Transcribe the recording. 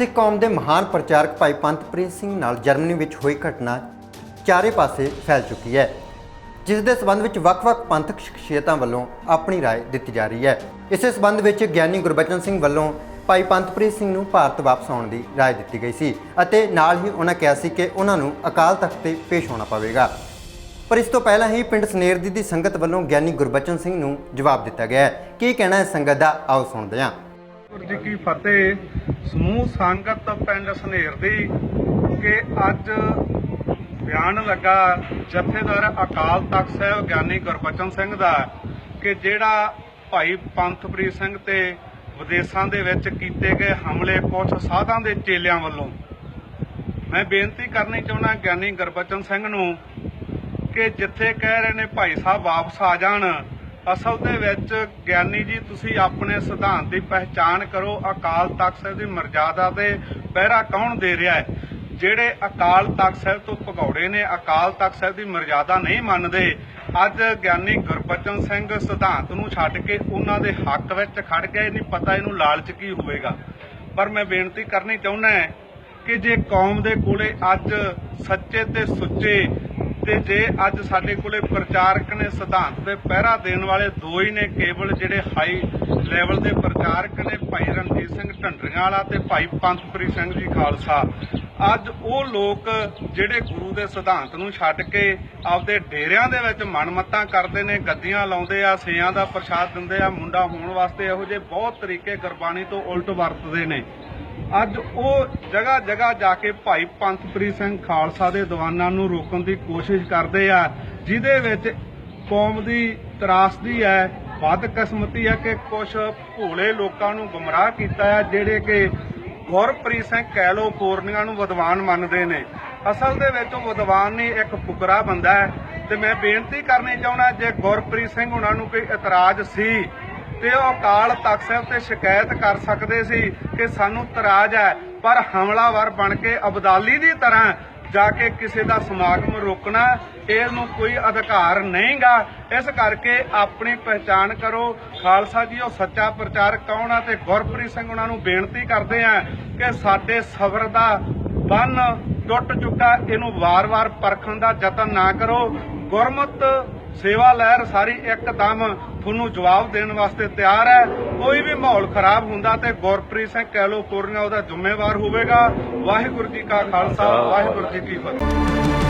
ਸਿੱਖ ਕੌਮ ਦੇ ਮਹਾਨ ਪ੍ਰਚਾਰਕ ਭਾਈ ਪੰਥਪ੍ਰੀਤ ਸਿੰਘ ਨਾਲ ਜਰਮਨੀ ਵਿੱਚ ਹੋਈ ਘਟਨਾ ਚਾਰੇ ਪਾਸੇ ਫੈਲ ਚੁੱਕੀ ਹੈ ਜਿਸ ਦੇ ਸਬੰਧ ਵਿੱਚ ਵੱਖ-ਵੱਖ ਪੰਥਕ ਸ਼ਖਸੀਅਤਾਂ ਵੱਲੋਂ ਆਪਣੀ رائے ਦਿੱਤੀ ਜਾ ਰਹੀ ਹੈ ਇਸੇ ਸਬੰਧ ਵਿੱਚ ਗਿਆਨੀ ਗੁਰਬਚਨ ਸਿੰਘ ਵੱਲੋਂ ਭਾਈ ਪੰਥਪ੍ਰੀਤ ਸਿੰਘ ਨੂੰ ਭਾਰਤ ਵਾਪਸ ਆਉਣ ਦੀ رائے ਦਿੱਤੀ ਗਈ ਸੀ ਅਤੇ ਨਾਲ ਹੀ ਉਹਨਾਂ ਕਿਹਾ ਸੀ ਕਿ ਉਹਨਾਂ ਨੂੰ ਅਕਾਲ ਤਖਤ ਤੇ ਪੇਸ਼ ਹੋਣਾ ਪਵੇਗਾ ਪਰ ਇਸ ਤੋਂ ਪਹਿਲਾਂ ਹੀ ਪਿੰਡ ਸਨੇਰਦੀ ਦੀ ਸੰਗਤ ਵੱਲੋਂ ਗਿਆਨੀ ਗੁਰਬਚਨ ਸਿੰਘ ਨੂੰ ਜਵਾਬ ਦਿੱਤਾ ਗਿਆ ਹੈ ਕੀ ਕਹਿਣਾ ਹੈ ਸੰਗਤ ਦਾ ਆਓ ਸੁਣਦੇ ਹਾਂ ਗੁਰੂ ਜੀ, ਕੀ ਫਤਿਹ? ਸਮੂਹ ਸੰਗਤ ਪਿੰਡ ਸਨੇਰ ਦੀ ਕਿ ਅੱਜ ਬਿਆਨ ਲੱਗਾ ਜਥੇਦਾਰ ਅਕਾਲ ਤਖਤ ਸਾਹਿਬ ਗਿਆਨੀ ਗੁਰਬਚਨ ਸਿੰਘ ਦਾ ਕਿ ਜਿਹੜਾ ਭਾਈ ਪੰਥਪ੍ਰੀਤ ਸਿੰਘ ਤੇ ਵਿਦੇਸ਼ਾਂ ਦੇ ਵਿੱਚ ਕੀਤੇ ਗਏ ਹਮਲੇ ਕੁਝ ਸਾਧਾਂ ਦੇ ਚੇਲਿਆਂ ਵੱਲੋਂ। ਮੈਂ ਬੇਨਤੀ ਕਰਨੀ ਚਾਹੁੰਦਾ ਗਿਆਨੀ ਗੁਰਬਚਨ ਸਿੰਘ ਨੂੰ ਕਿ ਜਿੱਥੇ ਕਹਿ ਰਹੇ ਨੇ ਭਾਈ ਸਾਹਿਬ ਵਾਪਸ ਆ ਜਾਣ ਅਸਲ ਦੇ ਵਿੱਚ ਗਿਆਨੀ ਜੀ, ਤੁਸੀਂ ਆਪਣੇ ਸਿਧਾਂਤ ਦੀ ਪਹਿਚਾਣ ਕਰੋ, ਅਕਾਲ ਤਖਤ ਸਾਹਿਬ ਦੀ ਮਰਜ਼ਾਦਾ ਤੇ ਪਹਿਰਾ ਕੌਣ ਦੇ ਰਿਹਾ ਹੈ? ਜਿਹੜੇ ਅਕਾਲ ਤਖਤ ਸਾਹਿਬ ਤੋਂ ਭਗੌੜੇ ਨੇ, ਅਕਾਲ ਤਖਤ ਸਾਹਿਬ ਦੀ ਮਰਜ਼ਾਦਾ ਨਹੀਂ ਮੰਨਦੇ, ਅੱਜ ਗਿਆਨੀ ਗੁਰਬਚਨ ਸਿੰਘ ਸਿਧਾਂਤ ਨੂੰ ਛੱਡ ਕੇ ਉਹਨਾਂ ਦੇ ਹੱਕ ਵਿੱਚ ਖੜ ਗਏ ਨਹੀਂ ਪਤਾ ਇਹਨੂੰ ਲਾਲਚ ਕੀ ਹੋਵੇਗਾ। ਪਰ ਮੈਂ ਬੇਨਤੀ ਕਰਨੀ ਚਾਹੁੰਦਾ ਕਿ ਜੇ ਕੌਮ ਦੇ ਕੋਲੇ ਅੱਜ ਸੱਚੇ ਤੇ ਸੁੱਚੇ ਤੇ ਜੇ ਅੱਜ ਸਾਡੇ ਕੋਲੇ ਪ੍ਰਚਾਰਕ ਨੇ ਸਿਧਾਂਤ ਦੇ ਪਹਿਰਾ ਦੇਣ ਵਾਲੇ ਦੋ ਹੀ ਨੇ, ਕੇਵਲ ਜਿਹੜੇ ਹਾਈ ਲੈਵਲ ਦੇ ਪ੍ਰਚਾਰਕ ਨੇ, ਭਾਈ ਰਣਜੀਤ ਸਿੰਘ ਢੰਡਰੀਆਂ ਵਾਲਾ ਤੇ ਭਾਈ ਪੰਥਪ੍ਰੀਤ ਸਿੰਘ ਜੀ ਖਾਲਸਾ। ਅੱਜ ਉਹ ਲੋਕ ਜਿਹੜੇ ਗੁਰੂ ਦੇ ਸਿਧਾਂਤ ਨੂੰ ਛੱਡ ਕੇ ਆਪਦੇ ਡੇਰਿਆਂ ਦੇ ਵਿੱਚ ਮਨਮੱਤਾਂ ਕਰਦੇ ਨੇ, ਗੱਦੀਆਂ ਲਾਉਂਦੇ ਆ, ਸੇਆਂ ਦਾ ਪ੍ਰਸ਼ਾਦ ਦਿੰਦੇ ਆ, ਮੁੰਡਾ ਹੋਣ ਵਾਸਤੇ ਇਹੋ ਜਿਹੇ ਬਹੁਤ ਤਰੀਕੇ ਗੁਰਬਾਣੀ ਤੋਂ ਉਲਟ ਵਰਤਦੇ ਨੇ। ਅੱਜ ਉਹ ਜਗ੍ਹਾ ਜਗ੍ਹਾ ਜਾ ਕੇ ਭਾਈ ਪੰਥਪ੍ਰੀਤ ਸਿੰਘ ਖਾਲਸਾ ਦੇ ਦੀਵਾਨਾਂ ਨੂੰ ਰੋਕਣ ਦੀ ਕੋਸ਼ਿਸ਼ ਕਰਦੇ ਆ, ਜਿਹਦੇ ਵਿੱਚ ਕੌਮ ਦੀ ਤਰਾਸਦੀ ਹੈ, ਵੱਧ ਹੈ ਕਿ ਕੁਝ ਭੋਲੇ ਲੋਕਾਂ ਨੂੰ ਗੁੰਮਰਾਹ ਕੀਤਾ ਹੈ, ਜਿਹੜੇ ਕਿ ਗੁਰਪ੍ਰੀਤ ਸਿੰਘ ਕੈਲੋਫੋਰਨੀਆ ਨੂੰ ਵਿਦਵਾਨ ਮੰਨਦੇ ਨੇ। ਅਸਲ ਦੇ ਵਿੱਚ ਉਹ ਵਿਦਵਾਨ ਨਹੀਂ, ਇੱਕ ਫੁਕਰਾ ਬੰਦਾ ਹੈ। ਤੇ ਮੈਂ ਬੇਨਤੀ ਕਰਨੀ ਚਾਹੁੰਦਾ, ਜੇ ਗੁਰਪ੍ਰੀਤ ਸਿੰਘ ਉਹਨਾਂ ਨੂੰ ਕੋਈ ਇਤਰਾਜ਼ ਸੀ ਤੇ ਉਹ ਅਕਾਲ ਤਖਤ ਸਾਹਿਬ ਤੇ ਸ਼ਿਕਾਇਤ ਕਰ ਸਕਦੇ ਸੀ ਕਿ ਸਾਨੂੰ ਤਰਾਜ ਹੈ, ਪਰ ਹਮਲਾਵਰ ਬਣ ਕੇ ਅਬਦਾਲੀ ਦੀ ਤਰ੍ਹਾਂ ਜਾ ਕੇ ਕਿਸੇ ਦਾ ਸਮਾਗਮ ਰੋਕਣਾ ਇਹ ਨੂੰ ਕੋਈ ਅਧਿਕਾਰ ਨਹੀਂਗਾ। ਇਸ ਕਰਕੇ ਆਪਣੀ ਪਹਿਚਾਣ ਕਰੋ। ਖਾਲਸਾ ਜੀ, ਉਹ ਸੱਚਾ ਪ੍ਰਚਾਰ ਕੌਣ ਆ ਤੇ ਗੁਰਪ੍ਰੀਤ ਸਿੰਘ ਉਹਨਾਂ ਨੂੰ ਬੇਨਤੀ ਕਰਦੇ ਆ ਕਿ ਸਾਡੇ ਸਬਰ ਦਾ ਬੰਨ ਟੁੱਟ ਚੁੱਕਾ, ਇਹਨੂੰ ਵਾਰ-ਵਾਰ ਪਰਖਣ ਦਾ ਯਤਨ ਨਾ ਕਰੋ। ਗੁਰਮਤ ਸੇਵਾ ਲਹਿਰ ਸਾਰੀ ਇੱਕਦਮ ਤੁਹਾਨੂੰ ਜਵਾਬ ਦੇਣ ਵਾਸਤੇ ਤਿਆਰ ਹੈ। ਕੋਈ ਵੀ ਮਾਹੌਲ ਖਰਾਬ ਹੁੰਦਾ ਤੇ ਗੁਰਪ੍ਰੀਤ ਸਿੰਘ ਕੈਲੀਫੋਰਨੀਆ ਉਹਦਾ ਜ਼ਿੰਮੇਵਾਰ ਹੋਵੇਗਾ। ਵਾਹਿਗੁਰੂ ਜੀ ਕਾ ਖਾਲਸਾ ਵਾਹਿਗੁਰੂ ਜੀ ਕੀ ਫਤਿਹ।